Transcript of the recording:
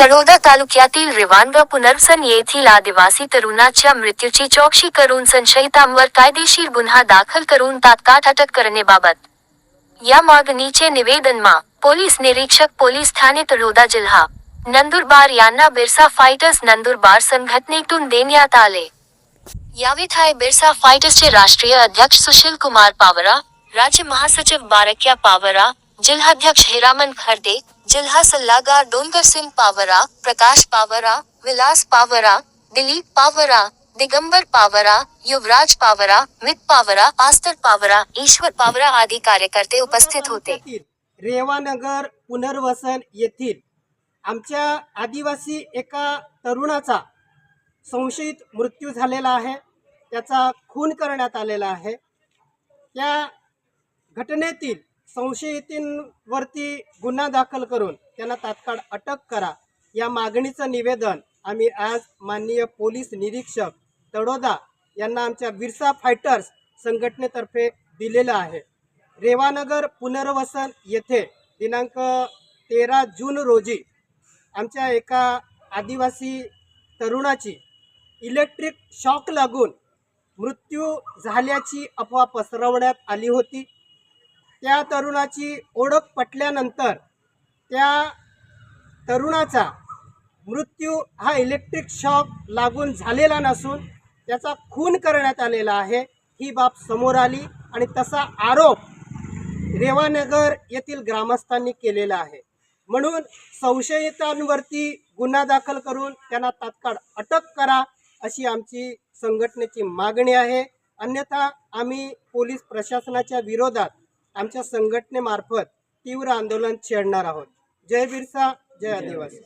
तळोदा तालुक्यातील रिवानग पुनर्वसन येथील आदिवासी तरुणाच्या मृत्यूची चौकशी करून संशयितांवर कायदेशीर गुन्हा दाखल करून तात्काळ अटक करण्याबाबत. या मागणीचे निवेदन मा पोलीस निरीक्षक पोलीस ठाणे तळोदा जिल्हा. नंदुरबार यांना बिरसा फायटर्स नंदुरबार संघटनेतून देण्यात आले. यावेळी हाय बिरसा फायटर्सचे राष्ट्रीय अध्यक्ष सुशील कुमार पावरा राज्य महासचिव बारक्या पावरा जिल्हाध्यक्ष हिरामन खर्दे जिल्हा सल्लागार डोंगर सिंग पावरा प्रकाश पावरा विलास पावरा दिलीप पावरा दिगंबर पावरा युवराज पावरा मित पावरा आस्तर पावरा ईश्वर पावरा आदी कार्यकर्ते उपस्थित होते. तालुक्यातील रेवानगर पुनर्वसन येथील आमच्या आदिवासी एका तरुणाचा संशयित मृत्यू झालेला आहे. त्याचा खून करण्यात आलेला आहे. त्या घटनेतील संशयितींवरती गुन्हा दाखल करून त्यांना तात्काळ अटक करा. या मागणीचं निवेदन आम्ही आज माननीय पोलीस निरीक्षक तडोदा यांना आमच्या बिरसा फायटर्स संघटनेतर्फे दिलेलं आहे. रेवानगर पुनर्वसन येथे दिनांक तेरा जून रोजी आमच्या एका आदिवासी तरुणाची इलेक्ट्रिक शॉक लागून मृत्यू झाल्याची अफवा पसरवण्यात आली होती. त्या तरुणाची ओळख पटल्यानंतर त्या तरुणाचा मृत्यू हा इलेक्ट्रिक शॉक लागून झालेला नसून त्याचा खून करण्यात आलेला आहे. ही बाब समोर आली आणि तसा आरोप रेवानगर येथील ग्रामस्थांनी केलेला आहे. म्हणून संशयितांवरती गुन्हा दाखल करून त्यांना तात्काळ अटक करा अशी आमची संघटनेची मागणी आहे. अन्यथा आम्ही पोलीस प्रशासनाच्या विरोधात आमच्या संघटनेमार्फत तीव्र आंदोलन छेडणार आहोत. जय बिरसा जय आदिवासी.